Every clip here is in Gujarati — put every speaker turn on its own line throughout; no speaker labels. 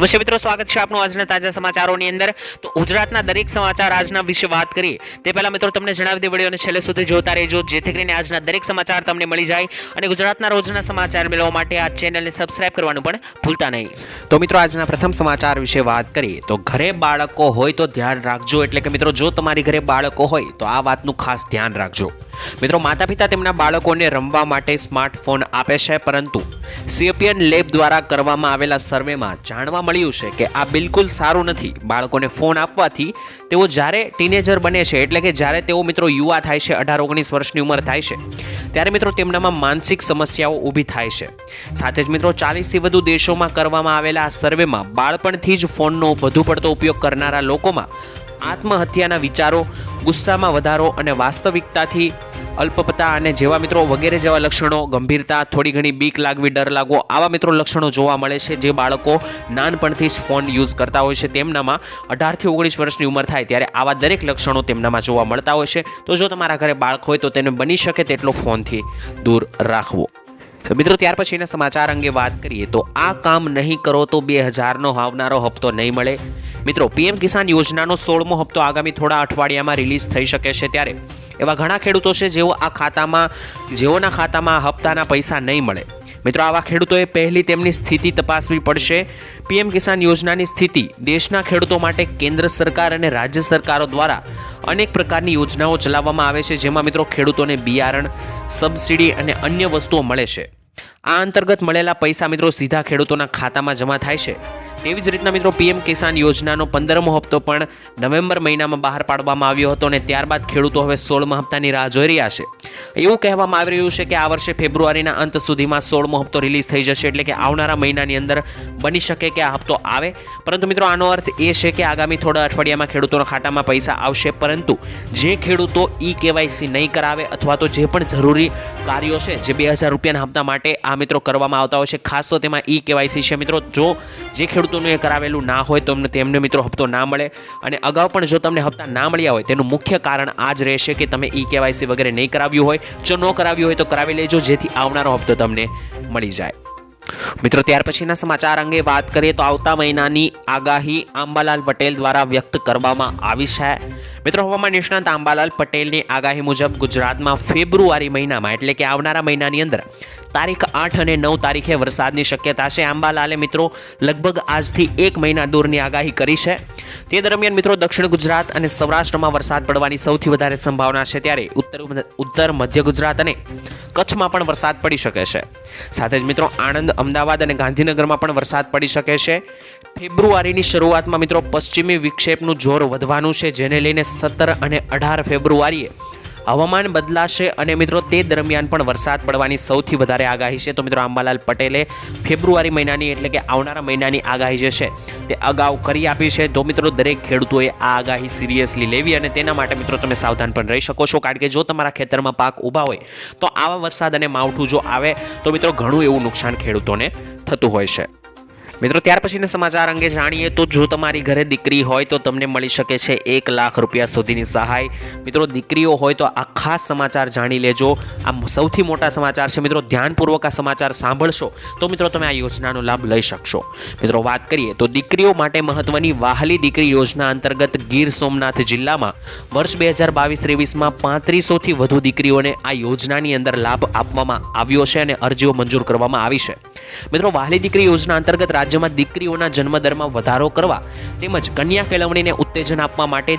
નમસ્તે મિત્રો સ્વાગત છે આપનું આજના તાજા સમાચારોની અંદર. તો ગુજરાતના દરેક સમાચાર આજના વિશે વાત કરીએ. તે પહેલાં મિત્રો તમને જણાવી દે વિડીયોને છેલ્લે સુધી જોતા રહેજો, જેથી કરીને આજના દરેક સમાચાર તમને મળી જાય અને ગુજરાતના રોજના સમાચાર મેળવવા માટે આ ચેનલને સબસ્ક્રાઇબ કરવાનું પણ ભૂલતા નહીં. તો મિત્રો આજના પ્રથમ સમાચાર વિશે વાત કરીએ, તો ઘરે બાળકો હોય તો ધ્યાન રાખજો. એટલે કે મિત્રો, જો તમારી ઘરે બાળકો હોય તો આ વાતનું ખાસ ધ્યાન રાખજો. મિત્રો માતા પિતા તેમના બાળકોને રમવા માટે સ્માર્ટફોન આપે છે, પરંતુ સીએપીએન લેબ દ્વારા કરવામાં આવેલા સર્વેમાં જાણવા મળ્યું છે કે આ બિલકુલ સારું નથી. બાળકોને ફોન આપવાથી તેઓ જ્યારે ટીનેજર બને છે, એટલે કે જ્યારે તેઓ મિત્રો યુવા થાય છે, અઢાર, ઓગણીસ વર્ષની ઉંમર થાય છે, ત્યારે મિત્રો તેમનામાં માનસિક સમસ્યાઓ ઊભી થાય છે. સાથે જ મિત્રો, ચાલીસથી વધુ દેશોમાં કરવામાં આવેલા આ સર્વેમાં બાળપણથી જ ફોનનો વધુ પડતો ઉપયોગ કરનારા લોકોમાં આત્મહત્યાના વિચારો, ગુસ્સામાં વધારો અને વાસ્તવિકતાથી અલ્પપતા અને જેવા મિત્રો વગેરે જેવા લક્ષણો, ગંભીરતા, થોડી ઘણી બીક લાગવી, ડર લાગવો, આવા મિત્રો લક્ષણો જોવા મળે છે જે બાળકો નાનપણથી જ ફોન યુઝ કરતા હોય છે. તેમનામાં અઢારથી ઓગણીસ વર્ષની ઉંમર થાય ત્યારે આવા દરેક લક્ષણો તેમનામાં જોવા મળતા હોય છે. તો જો તમારા ઘરે બાળક હોય તો તેને બની શકે તેટલો ફોનથી દૂર રાખવો. તો મિત્રો ત્યાર પછીના સમાચાર અંગે વાત કરીએ તો આ કામ નહીં કરો તો બે હજારનો આવનારો હપ્તો નહીં મળે. મિત્રો પીએમ કિસાન યોજનાનો સોળમો હપ્તો આગામી થોડા અઠવાડિયામાં રિલીઝ થઈ શકે છે ત્યારે. એવા ઘણા ખેડૂતો છે જેઓ આ ખાતામાં, જેઓના ખાતામાં હપ્તાના પૈસા નહીં મળે. મિત્રો, આવા ખેડૂતોએ પહેલી તેમની સ્થિતિ તપાસવી પડશે. પીએમ કિસાન યોજનાની સ્થિતિ દેશના ખેડૂતો માટે કેન્દ્ર સરકાર અને રાજ્ય સરકારો દ્વારા અનેક પ્રકારની યોજનાઓ ચલાવવામાં આવે છે, જેમાં મિત્રો ખેડૂતોને બિયારણ, સબસિડી અને અન્ય વસ્તુઓ મળે છે. આ અંતર્ગત મળેલા પૈસા મિત્રો સીધા ખેડૂતોના ખાતામાં જમા થાય છે. તેવી જ રીતના મિત્રો પીએમ કિસાન યોજનાનો પંદરમો હપ્તો પણ નવેમ્બર મહિનામાં બહાર પાડવામાં આવ્યો હતો અને ત્યારબાદ ખેડૂતો હવે સોળમા હપ્તાની રાહ જોઈ રહ્યા છે. એવું કહેવામાં આવી રહ્યું છે કે આ વર્ષે ફેબ્રુઆરીના અંત સુધીમાં સોળમો હપ્તો રિલીઝ થઈ જશે એટલે કે આવનારા મહિનાની અંદર બની શકે કે આ હપ્તો આવે. પરંતુ મિત્રો, આનો અર્થ એ છે કે આગામી થોડા અઠવાડિયામાં ખેડૂતોના ખાતામાં પૈસા આવશે, પરંતુ જે ખેડૂતો ઈ કેવાયસી નહીં કરાવે અથવા તો જે પણ જરૂરી કાર્યો છે, જે બે હજાર રૂપિયાના હપ્તા માટે આ મિત્રો કરવામાં આવતા હોય છે, ખાસ તો તેમાં ઈ કેવાયસી છે. મિત્રો, જો જે ખેડૂતોનું એ કરાવેલું ના હોય, તો તેમને મિત્રો હપ્તો ના મળે. અને અગાઉ પણ જો તમને હપ્તા ના મળ્યા હોય, તેનું મુખ્ય કારણ આ જ રહેશે કે તમે ઈ કેવાયસી વગેરે નહીં કરાવ્યું હોય. જો ન કરાવ્યું હોય તો કરાવી લેજો જેથી આવનારો હપ્તો તમને મળી જાય. મિત્રો, ત્યાર પછીના સમાચાર અંગે વાત કરીએ તો આવતા મહિનાની આગાહી આંબાલાલ પટેલ દ્વારા વ્યક્ત કરવામાં આવી છે. મિત્રો, હવામાન નિષ્ણાંત આંબાલાલ પટેલની આગાહી મુજબ ગુજરાતમાં ફેબ્રુઆરી મહિનામાં, એટલે કે આવનારા મહિનાની અંદર, તારીખ આઠ અને નવ તારીખે વરસાદની શક્યતા છે. આંબાલાલે, મિત્રો, લગભગ આજથી એક મહિના દૂરની આગાહી કરી છે. તે દરમિયાન, મિત્રો, દક્ષિણ ગુજરાત અને સૌરાષ્ટ્રમાં વરસાદ પડવાની સૌથી વધારે સંભાવના છે ત્યારે ઉત્તર ઉત્તર મધ્ય ગુજરાત અને કચ્છમાં પણ વરસાદ પડી શકે છે. સાથે જ મિત્રો, આણંદ, અમદાવાદ અને ગાંધીનગરમાં પણ વરસાદ પડી શકે છે. ફેબ્રુઆરીની શરૂઆતમાં મિત્રો પશ્ચિમી વિક્ષેપનું જોર વધવાનું છે, જેને લઈને સત્તર અને અઢાર ફેબ્રુઆરીએ હવામાન બદલાશે અને મિત્રો તે દરમિયાન પણ વરસાદ પડવાની સૌથી વધારે આગાહી છે. તો મિત્રો આંબાલાલ પટેલે ફેબ્રુઆરી મહિનાની એટલે કે આવનારા મહિનાની આગાહી જે છે તે અગાઉ કરી આપી છે. તો મિત્રો દરેક ખેડૂતોએ આ આગાહી સિરિયસલી લેવી અને તેના માટે મિત્રો તમે સાવધાન પણ રહી શકો છો. કારણ કે જો તમારા ખેતરમાં પાક ઊભા હોય તો આવા વરસાદ અને માવઠું જો આવે તો મિત્રો ઘણું એવું નુકસાન ખેડૂતોને થતું હોય છે. મિત્રો, ત્યાર પછીના સમાચાર અંગે જાણીએ તો જો તમારી ઘરે દીકરી હોય તો તમને મળી શકે છે એક લાખ રૂપિયા સુધીની સહાય. મિત્રો, દીકરીઓ હોય તો આ ખાસ સમાચાર જાણી લેજો. આ સૌથી મોટા સમાચાર છે. મિત્રો, ધ્યાનપૂર્વક આ સમાચાર સાંભળશો તો મિત્રો, તમે આ યોજનાનો લાભ લઈ શકશો. મિત્રો, વાત કરીએ તો દીકરીઓ માટે મહત્વની વાહલી દીકરી યોજના અંતર્ગત ગીર સોમનાથ જિલ્લામાં વર્ષ બે હજાર બાવીસ ત્રેવીસમાં પાંત્રીસોથી વધુ દીકરીઓને આ યોજનાની અંદર લાભ આપવામાં આવ્યો છે અને અરજીઓ મંજૂર કરવામાં આવી છે. મિત્રો વાહલી દીકરી યોજના અંતર્ગત રાજ્યમાં દીકરીઓના જન્મદરમાં વધારો કરવા તેમજ કન્યા કેળવણીને ઉત્તેજન આપવા માટે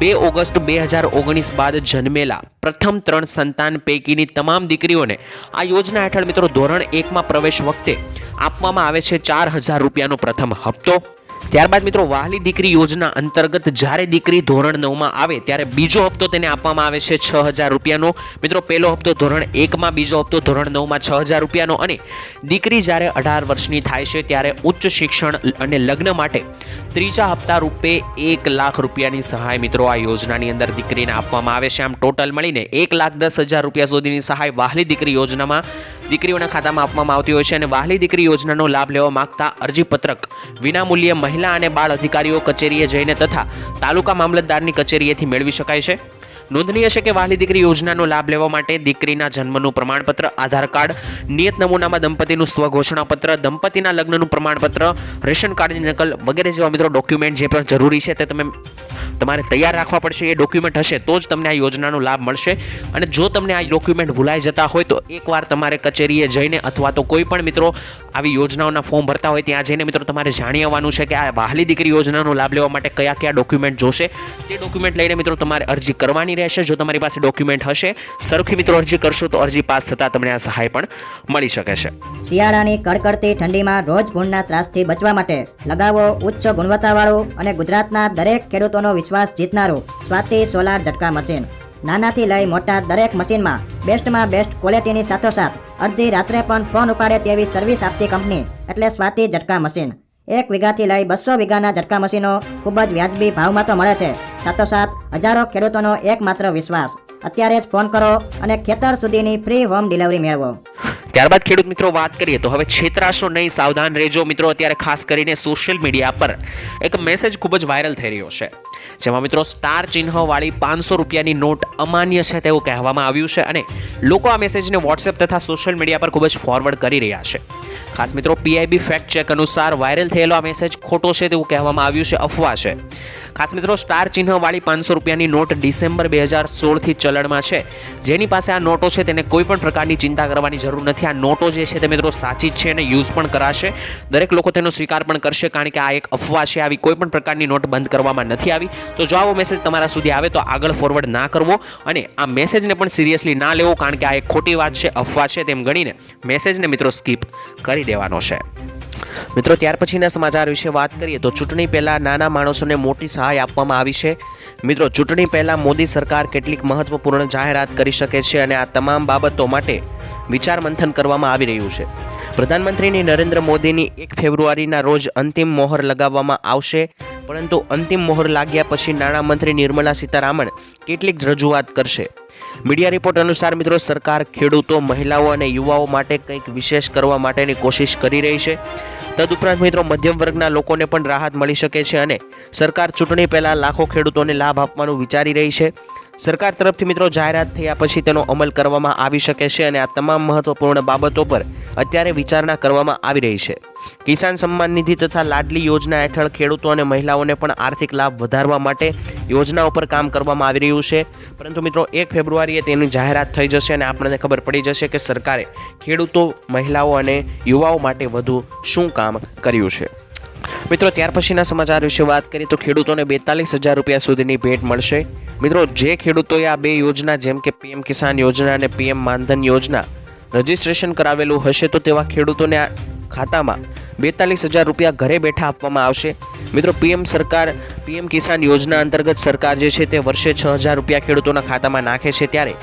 બે ઓગસ્ટ બે હજાર ઓગણીસ બાદ જન્મેલા પ્રથમ ત્રણ સંતાન પૈકીની તમામ દીકરીઓને આ યોજના હેઠળ મિત્રો ધોરણ એકમાં પ્રવેશ વખતે આપવામાં આવે છે ચાર હજાર રૂપિયાનો પ્રથમ હપ્તો. ત્યારબાદ મિત્રો વાહલી દીકરી યોજના અંતર્ગત જ્યારે દીકરી ધોરણ નવમાં આવે, ત્યારે બીજો હપ્તો તેને આપવામાં આવે છે છ હજાર રૂપિયાનો. મિત્રો, પહેલો હપ્તો ધોરણ એકમાં, બીજો હપ્તો ધોરણ નવમાં છ હજાર રૂપિયાનો. અને દીકરી જ્યારે અઢાર વર્ષની થાય છે, ત્યારે ઉચ્ચ શિક્ષણ અને લગ્ન માટે ત્રીજા હપ્તા રૂપે એક લાખ રૂપિયાની સહાય મિત્રો આ યોજનાની અંદર દીકરીને આપવામાં આવે છે. આમ ટોટલ મળીને એક લાખ દસ હજાર રૂપિયા સુધીની સહાય વાહલી દીકરી યોજનામાં દીકરીઓના ખાતામાં આપવામાં આવતી હોય છે. અને વાહલી દીકરી યોજનાનો લાભ લેવા માગતા અરજીપત્રક વિનામૂલ્યે મહિલા અને બાળ અધિકારીઓ કચેરીએ જઈને તથા તાલુકા મામલતદારની કચેરીએથી મેળવી શકાય છે. નોંધનીય છે કે વહાલી દીકરી યોજનાનો લાભ લેવા માટે દીકરીના જન્મનું પ્રમાણપત્ર, આધાર કાર્ડ, નિયત નમૂનામાં દંપતીનું સ્વઘોષણાપત્ર, દંપતીના લગ્નનું પ્રમાણપત્ર, રેશન કાર્ડની નકલ વગેરે જેવા મિત્રો ડોક્યુમેન્ટ જે પણ જરૂરી છે તે તમે તમારે તૈયાર રાખવા પડશે. એ ડોક્યુમેન્ટ હશે તો જ તમને આ યોજનાનો લાભ મળશે. અને જો તમને આ ડોક્યુમેન્ટ ભૂલાઈ જતા હોય તો એકવાર તમારે કચેરીએ જઈને અથવા તો કોઈ પણ મિત્રો આવી યોજનાઓના ફોર્મ ભરતા હોય ત્યાં જઈને મિત્રો તમારે જાણી આવવાનું છે કે આ વહાલી દીકરી યોજનાનો લાભ લેવા માટે કયા કયા ડોક્યુમેન્ટ જોશે. તે ડોક્યુમેન્ટ લઈને મિત્રો તમારે અરજી કરવાની રહેશે. જો તમારી પાસે ડોક્યુમેન્ટ હશે, સરખી મિત્રો અરજી કરશો તો અરજી પાસ થતાં તમને આ સહાય પણ મળી શકે છે.
શિયાળાની કડકડતી ઠંડીમાં રોજ ભૂણના ત્રાસથી બચવા માટે લગાવો ઉચ્ચ ગુણવત્તાવાળું અને ગુજરાતના દરેક ખેડૂતોનો વિશ્વાસ જીતનારું સ્વાતિ સોલાર ઝટકા મશીન. નાનાથી લઈ મોટા દરેક મશીનમાં બેસ્ટમાં બેસ્ટ ક્વોલિટીની સાથોસાથ અડધી રાત્રે પણ ફોન ઉપાડે તેવી સર્વિસ આપતી કંપની એટલે સ્વાતિ ઝટકા મશીન. એક વીઘાથી લઈ બસો વીઘાના ઝટકા મશીનો ખૂબ જ વ્યાજબી ભાવમાં તો મળે છે. સાથોસાથ હજારો ખેડૂતોનો એકમાત્ર વિશ્વાસ. અત્યારે જ ફોન કરો અને ખેતર સુધીની ફ્રી હોમ ડિલિવરી મેળવો.
ત્યારબાદ ખેડૂત મિત્રો વાત કરીએ તો હવે છેતરાશો નહીં, સાવધાન રહેજો મિત્રો. અત્યારે ખાસ કરીને સોશિયલ મીડિયા પર એક મેસેજ ખૂબ જ વાયરલ થઈ રહ્યો છે. જેમાં મિત્રો સ્ટાર ચિહ્નવાળી પાંચસો રૂપિયાની નોટ અમાન્ય છે તેવું કહેવામાં આવ્યું છે અને લોકો આ મેસેજને વોટ્સએપ તથા સોશિયલ મીડિયા પર ખૂબ જ ફોરવર્ડ કરી રહ્યા છે. ખાસ મિત્રો પીઆઈબી ફેક્ટ ચેક અનુસાર વાયરલ થયેલો આ મેસેજ ખોટો છે તેવું કહેવામાં આવ્યું છે, અફવા છે. ખાસ મિત્રો, સ્ટાર ચિહ્નવાળી પાંચસો રૂપિયાની નોટ ડિસેમ્બર બે હજાર સોળથી ચલણમાં છે. જેની પાસે આ નોટો છે તેને કોઈ પણ પ્રકારની ચિંતા કરવાની જરૂર નથી. આ નોટો જે છે તે મિત્રો સાચી જ છે અને યુઝ પણ કરાશે. દરેક લોકો તેનો સ્વીકાર પણ કરશે કારણ કે આ એક અફવા છે. આવી કોઈ પણ પ્રકારની નોટ બંધ કરવામાં નથી આવી. તો જો આવો મેસેજ તમારા સુધી આવે તો આગળ ફોરવર્ડ ના કરવો અને આ મેસેજને પણ સિરિયસલી ના લેવો કારણ કે આ એક ખોટી વાત છે, અફવા છે તેમ ગણીને મેસેજને મિત્રો સ્કીપ કરી દેવાનો છે. મિત્રો, ત્યાર પછીના સમાચાર વિશે વાત કરીએ તો ચૂંટણી પહેલાં નાના માણસોને મોટી સહાય આપવામાં આવી છે. મિત્રો, ચૂંટણી પહેલાં મોદી સરકાર કેટલીક મહત્વપૂર્ણ જાહેરાત કરી શકે છે અને આ તમામ બાબતો માટે વિચાર મંથન કરવામાં આવી રહ્યું છે. પ્રધાનમંત્રીની નરેન્દ્ર મોદીની એક ફેબ્રુઆરીના રોજ અંતિમ મોહર લગાવવામાં આવશે. પરંતુ અંતિમ મોહર લાગ્યા પછી નાણામંત્રી નિર્મલા સીતારામન કેટલીક રજૂઆત કરશે. મીડિયા રિપોર્ટ અનુસાર, મિત્રો, સરકાર ખેડૂતો, મહિલાઓ અને યુવાઓ માટે કંઈક વિશેષ કરવા માટેની કોશિશ કરી રહી છે. તદુપરાંત મિત્રો મધ્યમ વર્ગના લોકોને પણ રાહત મળી શકે છે અને સરકાર ચૂંટણી પહેલાં લાખો ખેડૂતોને લાભ આપવાનું વિચારી રહી છે. સરકાર તરફથી મિત્રો જાહેરાત થયા પછી તેનો અમલ કરવામાં આવી શકે છે અને આ તમામ મહત્વપૂર્ણ બાબતો પર અત્યારે વિચારણા કરવામાં આવી રહી છે. કિસાન સન્માન નિધિ તથા લાડલી યોજના હેઠળ ખેડૂતો અને મહિલાઓને પણ આર્થિક લાભ વધારવા માટે યોજનાઓ પર કામ કરવામાં આવી રહ્યું છે. પરંતુ મિત્રો, એક ફેબ્રુઆરીએ તેની જાહેરાત થઈ જશે અને આપણને ખબર પડી જશે કે સરકારે ખેડૂતો, મહિલાઓ અને યુવાઓ માટે વધુ શું કામ કર્યું છે? મિત્રો, ત્યાર પછીના સમાચાર વિશે વાત કરીએ તો ખેડૂતોને બેતાલીસ હજાર રૂપિયા સુધીની ભેટ મળશે. મિત્રો, જે ખેડૂતોએ આ બે યોજના, જેમ કે પીએમ કિસાન યોજના અને પીએમ માનધન યોજના, રજીસ્ટ્રેશન કરાવેલું હશે, તો તેવા ખેડૂતોને આ ખાતામાં બેતાલીસ હજાર રૂપિયા ઘરે બેઠા આપવામાં આવશે. મિત્રો, પીએમ સરકાર, પીએમ કિસાન યોજના અંતર્ગત સરકાર જે છે તે વર્ષે છ હજાર રૂપિયા ખેડૂતોના ખાતામાં નાખે છે. ત્યારે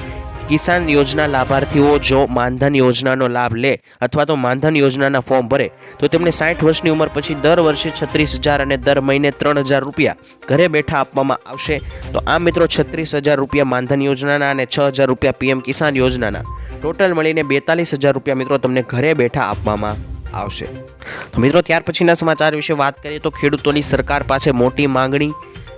કિસાન યોજના લાભાર્થીઓ જો માનધન યોજનાનો લાભ લે અથવા તો માનધન યોજનાના ફોર્મ ભરે, તો તેમને સાઠ વર્ષની ઉંમર પછી દર વર્ષે છત્રીસ હજાર અને દર મહિને ત્રણ હજાર રૂપિયા ઘરે બેઠા આપવામાં આવશે. તો આ મિત્રો છત્રીસ હજાર રૂપિયા માનધન યોજનાના અને છ હજાર રૂપિયા પીએમ કિસાન યોજનાના. ટોટલ મળીને બેતાલીસ હજાર રૂપિયા મિત્રો તમને ઘરે બેઠા આપવામાં આવશે. તો મિત્રો ત્યાર પછીના સમાચાર વિશે વાત કરીએ તો ખેડૂતોની સરકાર પાસે મોટી માંગણી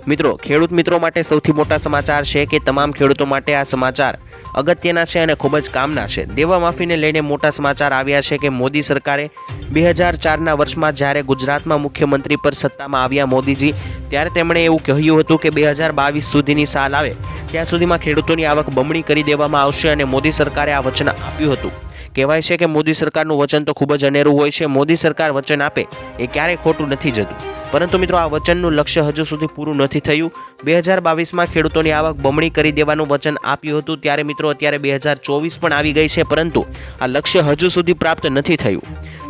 મિત્રો, ખેડૂત મિત્રો માટે સૌથી મોટા સમાચાર છે કે તમામ ખેડૂતો માટે આ સમાચાર અગત્યના છે અને ખૂબ જ કામના છે. દેવા માફીને લઈને મોટા સમાચાર આવ્યા છે કે મોદી સરકારે બે હજાર ચારના વર્ષમાં જ્યારે ગુજરાતમાં મુખ્યમંત્રી પર સત્તામાં આવ્યા મોદીજી, ત્યારે તેમણે એવું કહ્યું હતું કે બે હજાર બાવીસ સુધીની સાલ આવે, ત્યાં સુધીમાં ખેડૂતોની આવક બમણી કરી દેવામાં આવશે અને મોદી સરકારે આ વચન આપ્યું હતું. કહેવાય છે કે મોદી સરકારનું વચન તો ખૂબ જ અનેરું હોય છે. મોદી સરકાર વચન આપે એ ક્યારેય ખોટું નથી જતું. પરંતુ મિત્રો, આ વચનનું લક્ષ્ય હજુ સુધી પૂરું નથી થયું. બે હજાર બાવીસમાં ખેડૂતોની આવક બમણી કરી દેવાનું વચન આપ્યું હતું. ત્યારે મિત્રો અત્યારે બે હજાર ચોવીસ પણ આવી ગઈ છે, પરંતુ આ લક્ષ્ય હજુ સુધી પ્રાપ્ત નથી થયું.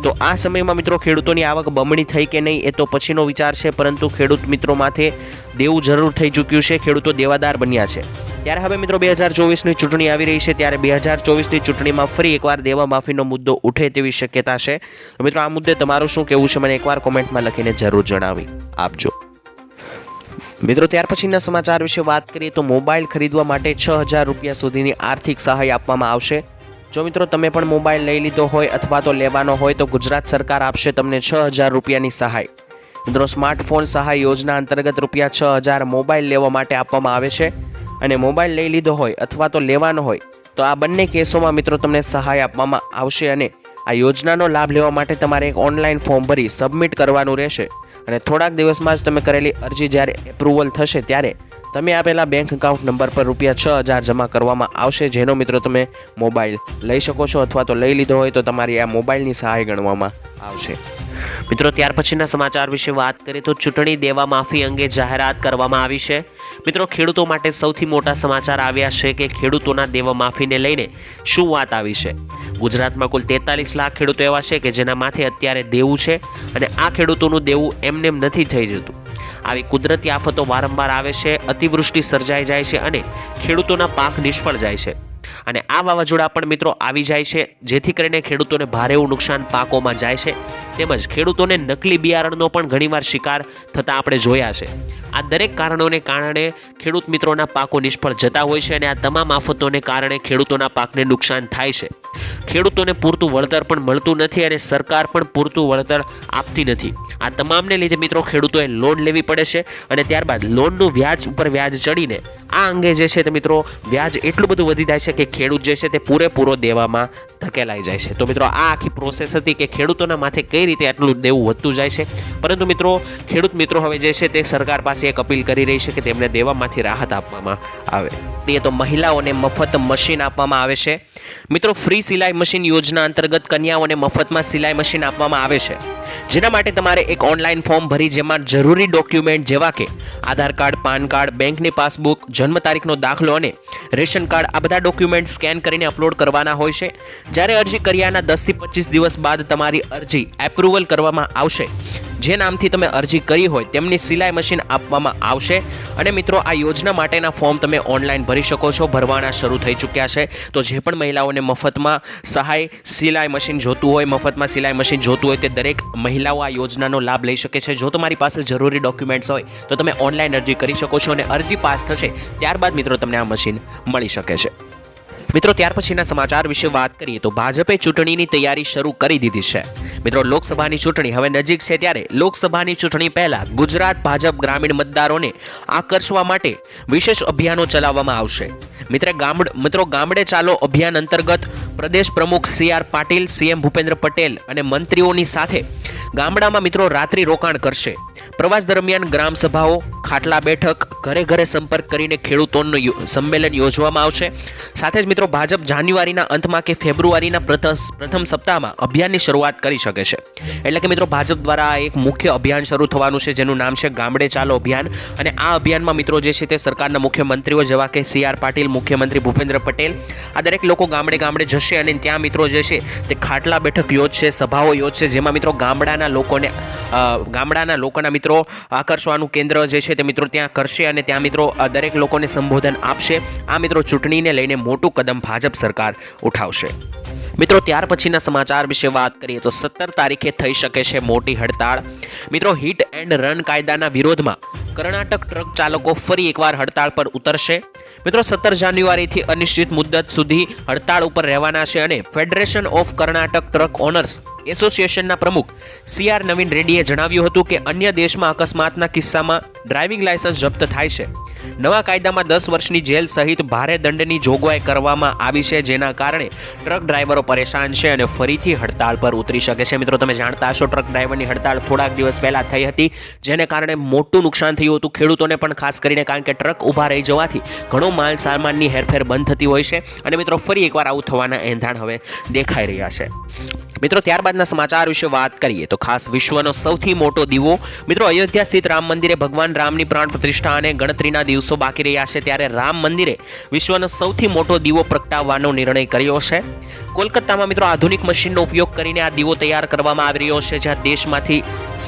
તો આ સમયમાં મિત્રો ખેડૂતોની આવક બમણી થઈ કે નહીં એ તો પછીનો વિચાર છે, પરંતુ ખેડૂત મિત્રો માથે દેવું જરૂર થઈ ચૂક્યું છે. ખેડૂતો દેવાદાર બન્યા છે. ત્યારે હવે મિત્રો બે હજાર ચોવીસની ચૂંટણી આવી રહી છે, ત્યારે બે હજાર ચોવીસની ચૂંટણીમાં ફરી એકવાર દેવા માફીનો મુદ્દો ઉઠે તેવી શક્યતા છે. મિત્રો આ મુદ્દે તમારું શું કહેવું છે, મને એકવાર કોમેન્ટમાં લખીને જરૂર જણાવી આપજો. મિત્રો, ત્યાર પછીના સમાચાર વિશે વાત કરીએ તો મોબાઈલ ખરીદવા માટે છ હજાર રૂપિયા સુધીની આર્થિક સહાય આપવામાં આવશે. જો મિત્રો, તમે પણ મોબાઈલ લઈ લીધો હોય અથવા તો લેવાનો હોય તો ગુજરાત સરકાર આપશે તમને છ હજાર રૂપિયાની સહાય. મિત્રો, સ્માર્ટફોન સહાય યોજના અંતર્ગત રૂપિયા છ હજાર મોબાઈલ લેવા માટે આપવામાં આવે છે.
અને મોબાઈલ લઈ લીધો હોય અથવા તો લેવાનો હોય તો આ બંને કેસોમાં મિત્રો તમને સહાય આપવામાં આવશે અને આ યોજનાનો લાભ લેવા માટે તમારે એક ઓનલાઈન ફોર્મ ભરી સબમિટ કરવાનું રહેશે. અને થોડાક દિવસમાં જ તમે કરેલી અરજી જ્યારે એપ્રુવલ થશે ત્યારે તમે આપેલા બેંક એકાઉન્ટ નંબર પર રૂપિયા છ હજાર જમા કરવામાં આવશે, જેનો મિત્રો તમે મોબાઈલ લઈ શકો છો અથવા તો લઈ લીધો હોય તો તમારી આ મોબાઈલની સહાય ગણવામાં આવશે.
મિત્રો, ત્યાર પછીના સમાચાર વિશે વાત કરીએ તો ચૂંટણી દેવા માફી અંગે જાહેરાત કરવામાં આવી છે. મિત્રો, ખેડૂતો માટે સૌથી મોટા સમાચાર આવ્યા છે કે ખેડૂતોના દેવા માફીને લઈને શું વાત આવી છે? ગુજરાતમાં કુલ તેતાલીસ લાખ ખેડૂતો એવા છે કે જેના માથે અત્યારે દેવું છે અને આ ખેડૂતોનું દેવું એમનેમ નથી થઈ જતું. આવી કુદરતી આફતો વારંવાર આવે છે, અતિવૃષ્ટિ સર્જાઈ જાય છે અને ખેડૂતોના પાક નિષ્ફળ જાય છે. અને આ વાવાઝોડા પણ મિત્રો આવી જાય છે, જેથી કરીને ખેડૂતોને ભારે એવું નુકસાન પાકોમાં જાય છે. તેમજ ખેડૂતોને નકલી બિયારણનો પણ ઘણીવાર શિકાર થતા આપણે જોયા છે. આ દરેક કારણોને કારણે ખેડૂત મિત્રોના પાકો નિષ્ફળ જતા હોય છે અને આ તમામ આફતોને કારણે ખેડૂતોના પાકને નુકસાન થાય છે. ખેડૂતોને પૂરતું વળતર પણ મળતું નથી અને સરકાર પણ પૂરતું વળતર આપતી નથી. આ તમામને લીધે મિત્રો ખેડૂતોએ લોન લેવી પડે છે અને ત્યારબાદ લોનનું વ્યાજ ઉપર વ્યાજ ચડીને આ અંગે જે છે તે મિત્રો વ્યાજ એટલું બધું વધી જાય છે કે ખેડૂત જે છે તે પૂરેપૂરો દેવામાં ધકેલાઈ જાય છે. તો મિત્રો આ આખી પ્રોસેસ હતી કે ખેડૂતોના માથે કઈ રીતે આટલું દેવું વધતું જાય છે. પરંતુ મિત્રો ખેડૂત મિત્રો હવે જે છે તે સરકાર પાસે એક અપીલ કરી રહી છે કે તેમને દેવામાંથી રાહત આપવામાં આવે. એ તો મહિલાઓને મફત મશીન આપવામાં આવે છે. મિત્રો, ફ્રી સિલાઈ મશીન યોજના અંતર્ગત કન્યાઓને મફતમાં સિલાઈ મશીન આપવામાં આવે છે. જેના માટે તમારે એક ઓનલાઈન ફોર્મ ભરી જેમાં જરૂરી ડોક્યુમેન્ટ જેવા કે આધાર કાર્ડ, પાન કાર્ડ, બેંકની પાસબુક, જન્મ તારીખનો દાખલો અને રેશન કાર્ડ આ બધા ડોક્યુમેન્ટ સ્કેન કરીને અપલોડ કરવાના હોય છે. જ્યારે અરજી કર્યાના દસથી પચીસ દિવસ બાદ તમારી અરજી એપ્રુવલ કરવામાં આવશે. જે નામથી તમે અરજી કરી હોય તેમની સિલાઈ મશીન આપવામાં આવશે. અને મિત્રો, આ યોજના માટેના ફોર્મ તમે ઓનલાઈન ભરી શકો છો. ભરવાના શરૂ થઈ ચૂક્યા છે. તો જે પણ મહિલાઓને મફતમાં સહાય સિલાઈ મશીન જોતું હોય, મફતમાં સિલાઈ મશીન જોતું હોય તે દરેક મહિલાઓ આ યોજનાનો લાભ લઈ શકે છે. જો તમારી પાસે જરૂરી ડોક્યુમેન્ટ્સ હોય, તો તમે ઓનલાઈન અરજી કરી શકો છો અને અરજી પાસ થશે, ત્યારબાદ મિત્રો તમને આ મશીન મળી શકે છે. મિત્રો, ત્યાર પછીના સમાચાર વિશે વાત કરીએ તો ભાજપે ચૂંટણીની તૈયારી શરૂ કરી દીધી છે. મિત્રો, લોકસભાની ચૂંટણી હવે નજીક છે ત્યારે લોકસભાની ચૂંટણી પહેલા ગુજરાત ભાજપ ગ્રામીણ મતદારોને આકર્ષવા માટે વિશેષ અભિયાનો ચલાવવામાં આવશે. મિત્ર, ગામડ, મિત્રો, ગામડે ચાલો અભિયાન અંતર્ગત પ્રદેશ પ્રમુખ C R Patil CM Bhupendra Patel અને મંત્રીઓની સાથે ગામડામાં મિત્રો રાત્રિ રોકાણ કરશે. પ્રવાસ દરમિયાન ગ્રામ સભાઓ, ખાટલા બેઠક, ઘરે ઘરે સંપર્ક કરીને ખેડૂતોનું સંમેલન યોજવામાં આવશે. સાથે જ મિત્રો, ભાજપ જાન્યુઆરીના અંતમાં કે ફેબ્રુઆરીના પ્રથમ પ્રથમ સપ્તાહમાં અભિયાનની શરૂઆત કરી શકે છે. એટલે કે મિત્રો, ભાજપ દ્વારા એક મુખ્ય અભિયાન શરૂ થવાનું છે, જેનું નામ છે ગામડે ચાલો અભિયાન. અને આ અભિયાનમાં મિત્રો, જે છે તે સરકારના મુખ્યમંત્રીઓ જેવા કે સી આર પાટીલ, મુખ્યમંત્રી ભૂપેન્દ્ર પટેલ, આ દરેક લોકો ગામડે ગામડે જશે અને ત્યાં મિત્રો, જે છે તે ખાટલા બેઠક યોજશે, સભાઓ યોજશે, જેમાં મિત્રો ગામડાના લોકોને ગામડાના લોકોના મિત્રો આકર્ષવાનું કેન્દ્ર જે છે તે મિત્રો ત્યાં કરશે અને ત્યાં મિત્રો દરેક લોકોને સંબોધન આપશે. આ મિત્રો ચૂંટણીને લઈને મોટું કદમ ભાજપ સરકાર ઉઠાવશે. મિત્રો, ત્યાર પછીના સમાચાર વિશે વાત કરીએ તો સત્તર તારીખે થઈ શકે છે મોટી હડતાળ. મિત્રો, હિટ એન્ડ રન કાયદાના વિરોધમાં કર્ણાટક ટ્રક ચાલકો ફરી એકવાર હડતાળ પર ઉતરશે. મિત્રો, સત્તર જાન્યુઆરીથી અનિશ્ચિત મુદ્દત સુધી હડતાળ ઉપર રહેવાના છે અને federation of Karnataka truck owners એસોસિએશનના પ્રમુખ સી આર નવીન રેડ્ડીએ જણાવ્યું હતું કે અન્ય દેશમાં અકસ્માતના કિસ્સામાં ડ્રાઇવિંગ લાયસન્સ જપ્ત થાય છે. નવા કાયદામાં દસ વર્ષની જેલ સહિત ભારે દંડની જોગવાઈ કરવામાં આવી છે, જેના કારણે ટ્રક ડ્રાઈવરો પરેશાન છે અને ફરીથી હડતાળ પર ઉતરી શકે છે. મિત્રો, તમે જાણતા હશો ટ્રક ડ્રાઈવરની હડતાળ થોડાક દિવસ પહેલાં થઈ હતી, જેને કારણે મોટું નુકસાન થયું હતું. ખેડૂતોને પણ ખાસ કરીને કારણ કે ટ્રક ઊભા રહી જવાથી ઘણો માલ સામાનની હેરફેર બંધ થતી હોય છે. અને મિત્રો, ફરી એકવાર આવું થવાના એંધાણ હવે દેખાઈ રહ્યા છે. મિત્રો, ત્યારબાદના સમાચાર વિશે વાત કરીએ તો ખાસ વિશ્વનો સૌથી મોટો દીવો. મિત્રો, અયોધ્યા સ્થિત રામ મંદિરે ભગવાન રામની પ્રાણ પ્રતિષ્ઠા અને ગણતરીના દિવસો બાકી રહ્યા છે ત્યારે રામ મંદિરે વિશ્વનો સૌથી મોટો દીવો પ્રગટાવવાનો નિર્ણય કર્યો છે. કોલકાતામાં મિત્રો, આધુનિક મશીનનો ઉપયોગ કરીને આ દીવો તૈયાર કરવામાં આવી રહ્યો છે, જ્યાં દેશમાંથી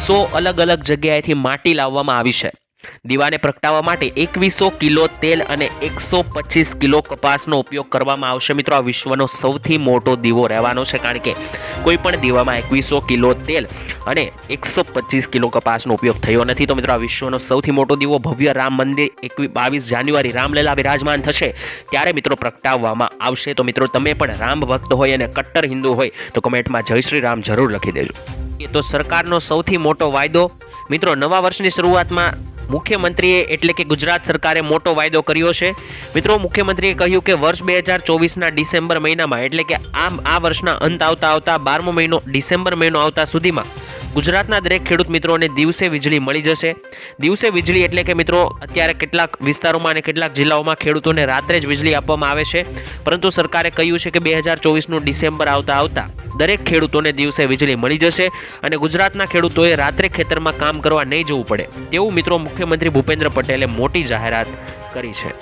સો અલગ અલગ જગ્યાએથી માટી લાવવામાં આવી છે. દીવાને પ્રગટાવવા માટે એકવીસો કિલો તેલ અને એકસો પચીસ કિલો કપાસનો ઉપયોગ કરવામાં આવશે. મિત્રો, આ વિશ્વનો સૌથી મોટો દીવો રહેવાનો છે, કારણ કે કોઈ પણ દીવામાં એકવીસો કિલો તેલ અને એકસો પચીસ કિલો કપાસનો ઉપયોગ થયો નથી. તો મિત્રો, આ વિશ્વનો સૌથી મોટો દીવો ભવ્ય રામ મંદિર એકવી બાવીસ જાન્યુઆરી રામલીલા બિરાજમાન થશે, ત્યારે મિત્રો પ્રગટાવવામાં આવશે. તો મિત્રો, તમે પણ રામ ભક્ત હોય અને કટ્ટર હિન્દુ હોય, તો કમેન્ટમાં જય શ્રી રામ જરૂર લખી દેજો. તો સરકારનો સૌથી મોટો વાયદો. મિત્રો, નવા વર્ષની શરૂઆતમાં મુખ્યમંત્રીએ એટલે કે ગુજરાત સરકારે મોટો વાયદો કર્યો છે. મિત્રો, મુખ્યમંત્રીએ કહ્યું કે વર્ષ બે હજાર ચોવીસના ડિસેમ્બર મહિનામાં, એટલે કે આમ આ વર્ષના અંત આવતા આવતા બારમો મહિનો ડિસેમ્બર મહિનો આવતા સુધીમાં ગુજરાતના દરેક ખેડૂત મિત્રોને દિવસે વીજળી મળી જશે. દિવસે વીજળી એટલે કે મિત્રો અત્યારે કેટલાક વિસ્તારોમાં અને કેટલાક જિલ્લાઓમાં ખેડૂતોને રાત્રે જ વીજળી આપવામાં આવે છે. પરંતુ સરકારે કહ્યું છે કે બે હજાર ચોવીસનું ડિસેમ્બર આવતા આવતા દરેક ખેડૂતોને દિવસે વીજળી મળી જશે અને ગુજરાતના ખેડૂતોએ રાત્રે ખેતરમાં કામ કરવા નહીં જવું પડે. તેવું મિત્રો મુખ્યમંત્રી ભૂપેન્દ્ર પટેલે મોટી જાહેરાત કરી છે.